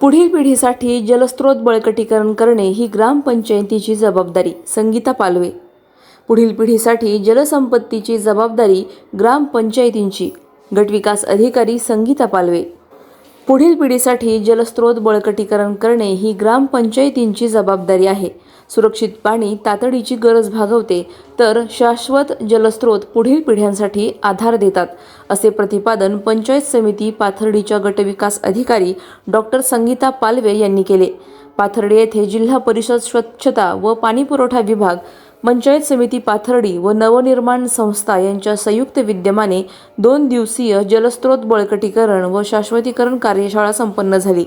पुढील पिढीसाठी जलस्रोत बळकटीकरण करणे ही ग्रामपंचायतीची जबाबदारी संगीता पालवे. पुढील पिढीसाठी जलसंपत्तीची जबाबदारी ग्रामपंचायतींची गटविकास अधिकारी संगीता पालवे. पुढील पिढीसाठी जलस्रोत बळकटीकरण करणे ही ग्रामपंचायतींची जबाबदारी आहे. सुरक्षित पाणी तातडीची गरज भागवते तर शाश्वत जलस्रोत पुढील पिढ्यांसाठी आधार देतात असे प्रतिपादन पंचायत समिती पाथर्डीच्या गटविकास अधिकारी डॉक्टर संगीता पालवे यांनी केले. पाथर्डी येथे जिल्हा परिषद स्वच्छता व पाणीपुरवठा विभाग पंचायत समिती पाथर्डी व नवनिर्माण संस्था यांच्या संयुक्त विद्यमाने दोन दिवसीय जलस्रोत बळकटीकरण व शाश्वतीकरण कार्यशाळा संपन्न झाली.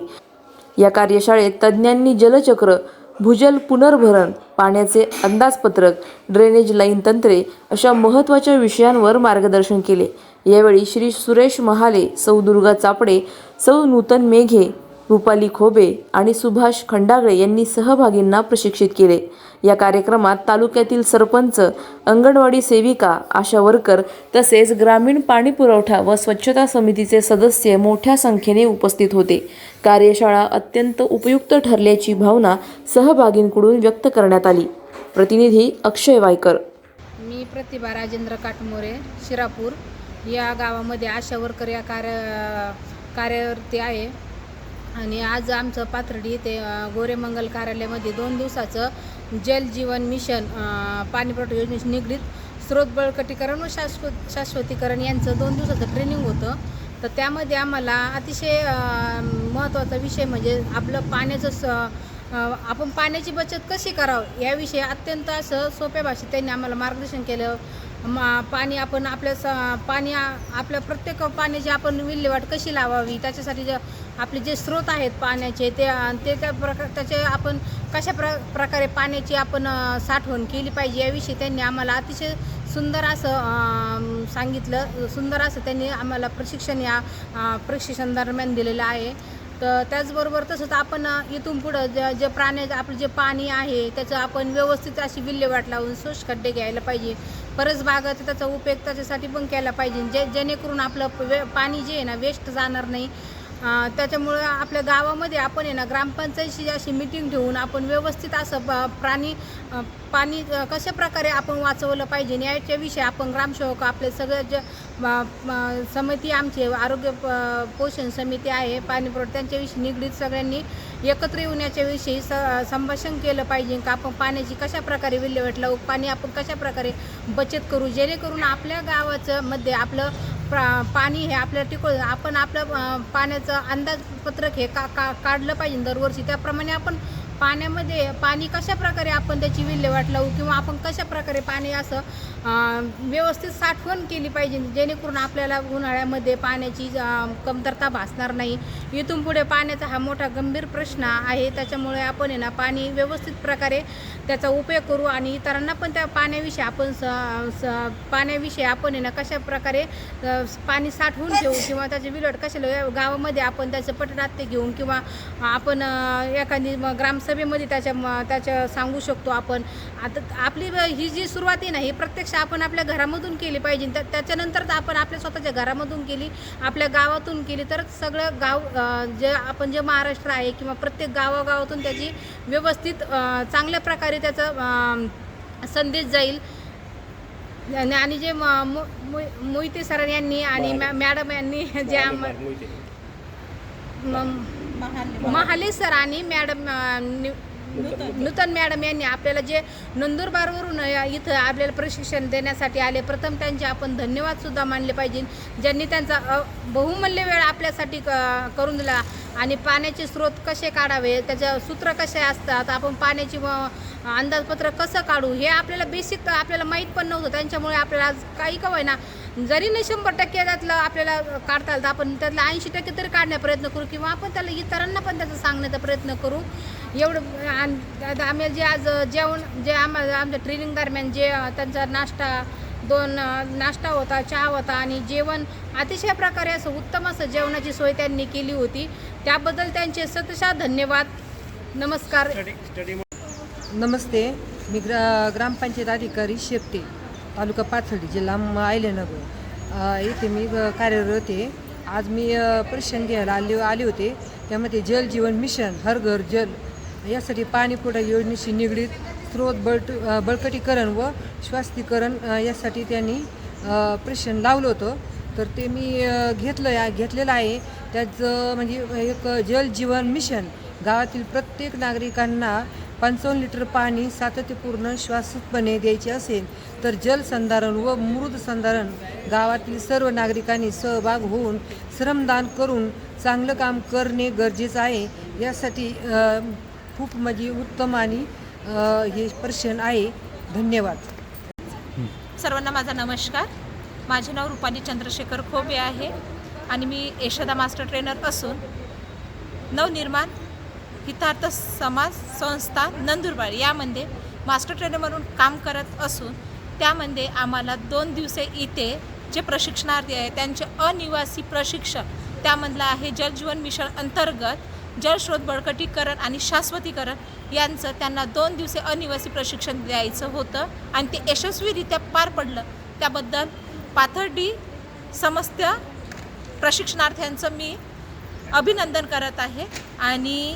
या कार्यशाळेत तज्ज्ञांनी जलचक्र भूजल पुनर्भरण पाण्याचे अंदाजपत्रक ड्रेनेज लाईन तंत्रे अशा महत्त्वाच्या विषयांवर मार्गदर्शन केले. यावेळी श्री सुरेश महाले सौ दुर्गा चापडे सौ नूतन मेघे रुपाली खोबे आणि सुभाष खंडागळे यांनी सहभागींना प्रशिक्षित केले. या कार्यक्रमात तालुक्यातील सरपंच अंगणवाडी सेविका आशा वर्कर तसेच ग्रामीण पाणी पुरवठा व स्वच्छता समितीचे सदस्य मोठ्या संख्येने उपस्थित होते. कार्यशाळा अत्यंत उपयुक्त ठरल्याची भावना सहभागींकडून व्यक्त करण्यात आली. प्रतिनिधी अक्षय वायकर. मी प्रतिभा राजेंद्र काटमोरे शिरापूर. या गावामध्ये आशा वर्कर या कार्य कार्यरती आहे. आणि आज आमचं पाथर्डी ते गोरेमंगल कार्यालयामध्ये दोन दिवसाचं जल जीवन मिशन पाणीपुरवठा योजनेशी निगडीत स्रोत बळकटीकरण व शाश्वत शाश्वतीकरण यांचं दोन दिवसाचं ट्रेनिंग होतं. तर त्यामध्ये आम्हाला अतिशय महत्त्वाचा विषय म्हणजे आपलं पाण्याचं स आपण पाण्याची बचत कशी करावं याविषयी अत्यंत असं सोप्या भाषेत त्यांनी आम्हाला मार्गदर्शन केलं. मा पाणी आपण आपल्या स पाणी आपल्या प्रत्येक पाण्याची आपण विल्हेवाट कशी लावावी त्याच्यासाठी जे आपले जे स्रोत आहेत पाण्याचे ते ते त्या प्रकार त्याचे आपण कशा प्र प्रकारे पाण्याची आपण साठवण केली पाहिजे याविषयी त्यांनी आम्हाला अतिशय सुंदर असं सांगितलं. सुंदर असं त्यांनी आम्हाला प्रशिक्षण या प्रशिक्षण दरम्यान दिलेलं आहे. तर त्याचबरोबर तसंच आपण इथून पुढं जे जे प्राण्या आपलं जे पाणी आहे त्याचं आपण व्यवस्थित अशी विल्हेवाट लावून स्वच्छ खड्डे घ्यायला पाहिजे. परस बागाचा त्याचा उपयोग त्याच्यासाठी पण केला पाहिजे. जे जेणेकरून आपलं वे पाणी जे आहे ना वेस्ट जाणार नाही. त्याच्यामुळं आपल्या गावामध्ये आपण आहे ना ग्रामपंचायतशी अशी मिटिंग ठेवून आपण व्यवस्थित असं प्राणी पाणी कशा प्रकारे आपण वाचवलं पाहिजे याच्या विषयी आपण ग्रामसेवक आपले सगळ्या जे समिती आमची आरोग्य प- पोषण समिती आहे पाणी पुरवठा त्यांच्याविषयी निगडीत सगळ्यांनी एकत्र येऊन याच्याविषयी स संभाषण केलं पाहिजे का आपण पाण्याची कशा प्रकारे विल्हेवाट लावू पाणी आपण कशा प्रकारे बचत करू जेणेकरून आपल्या गावाचं मध्ये आपलं प्रा पाणी हे आपल्या टिकून आपण आपलं पाण्याचं अंदाजपत्रक हे का का काढलं पाहिजे दरवर्षी. त्याप्रमाणे आपण पाण्यामध्ये पाणी कशा प्रकारे आपण त्याची विल्हेवाट लावू किंवा आपण कशा प्रकारे पाणी असं व्यवस्थित साठवण केली पाहिजे जेणेकरून आपल्याला उन्हाळ्यामध्ये पाण्याची कमतरता भासणार नाही. इथून पुढे पाण्याचा हा मोठा गंभीर प्रश्न आहे. त्याच्यामुळे आपण आहे ना पाणी व्यवस्थित प्रकारे त्याचा उपयोग करू आणि इतरांना पण त्या पाण्याविषयी आपण स स पाण्याविषयी आपण आहे ना कशा प्रकारे पाणी साठवून ठेवू किंवा त्याची विल्हेवाट कशाला गावामध्ये आपण त्याचं पटनाट्य घेऊन किंवा आपण एखादी ग्रामसभा ग्रामसभेमध्ये त्याच्या म- त्याच्या सांगू शकतो आपण. आता आपली ही जी सुरुवात आहे ना ही प्रत्यक्ष आपण आपल्या घरामधून केली पाहिजे. त्या त्याच्यानंतर आपण आपल्या स्वतःच्या घरामधून केली आपल्या गावातून केली तर सगळं गाव जे आपण जे महाराष्ट्र आहे किंवा प्रत्येक गावागावातून त्याची व्यवस्थित चांगल्या प्रकारे त्याचा संदेश जाईल. आणि जे मोहिते सर यांनी आणि मॅ- मॅडम यांनी जे आम- म- महाले सर आणि मॅडम नि- नूतन. मॅडम यांनी आपल्याला जे नंदुरबारवरून इथं आपल्याला प्रशिक्षण देण्यासाठी आले. प्रथम त्यांचे आपण धन्यवाद सुद्धा मानले पाहिजे. ज्यांनी त्यांचा बहुमूल्य वेळ आपल्यासाठी करून दिला. आणि पाण्याचे स्रोत कसे काढावे त्याचं सूत्र कसे असतात आपण पाण्याची व- अंदाजपत्र कसं काढू हे आपल्याला बेसिक आपल्याला माहीत पण नव्हतं. त्यांच्यामुळे आपल्याला आज काही का होईना जरी नाही शंभर टक्के त्यातलं आपल्याला काढता आलं तर आपण त्यातलं ऐंशी टक्के तरी काढण्याचा प्रयत्न करू किंवा आपण त्याला इतरांना पण त्याचं सांगण्याचा प्रयत्न करू. एवढं आणि आता आम्ही जे आज जेवण जे आम्हाला आमच्या ट्रेनिंग दरम्यान जे त्यांचा नाश्ता दोन नाश्ता होता चहा होता आणि जेवण अतिशय प्रकारे असं उत्तम असं जेवणाची सोय त्यांनी केली होती. त्याबद्दल त्यांचे सतशा धन्यवाद. नमस्कार. नमस्ते. मी ग्रा ग्रामपंचायत अधिकारी शिरते तालुका पाथर्डी जिल्हा आयल्यानगर इथे मी कार्यरत आहे. आज मी प्रशिक्षण घ्यायला आले आले होते. त्यामध्ये जल जीवन मिशन हर घर जल यासाठी पाणीपुरवठा योजनेशी निगडीत स्रोत बळट बळकटीकरण व श्वासतीकरण यासाठी त्यांनी प्रशिक्षण लावलं होतं. तर ते मी घेतलं या घेतलेलं आहे. त्याचं म्हणजे एक जल जीवन मिशन गावातील प्रत्येक नागरिकांना पंचावन्न लिटर पाणी सातत्यपूर्ण श्वासपणे द्यायचे असेल तर जलसंधारण व मृद संधारण गावातील सर्व नागरिकांनी सहभाग होऊन श्रमदान करून चांगलं काम करणे गरजेचं आहे. यासाठी खूप म्हणजे उत्तम आणि हे प्रश्न आहे. धन्यवाद. सर्वांना माझा नमस्कार. माझे नाव रुपाली चंद्रशेखर खोबे आहे आणि मी यशोदा मास्टर ट्रेनर असून नवनिर्माण हितार्थ समाज संस्था नंदुरबार यामध्ये मास्टर ट्रेनर म्हणून काम करत असून त्यामध्ये आम्हाला दोन दिवसे इथे जे प्रशिक्षणार्थी आहे त्यांचे अनिवासी प्रशिक्षक त्यामधलं आहे जलजीवन मिशन अंतर्गत जलस्रोत बळकटीकरण आणि शाश्वतीकरण यांचं त्यांना दोन दिवसे अनिवासी प्रशिक्षण द्यायचं होतं आणि ते यशस्वीरित्या पार पडलं. त्याबद्दल पाथर्डी समस्त प्रशिक्षणार्थ्यांचं मी अभिनंदन करत आहे आणि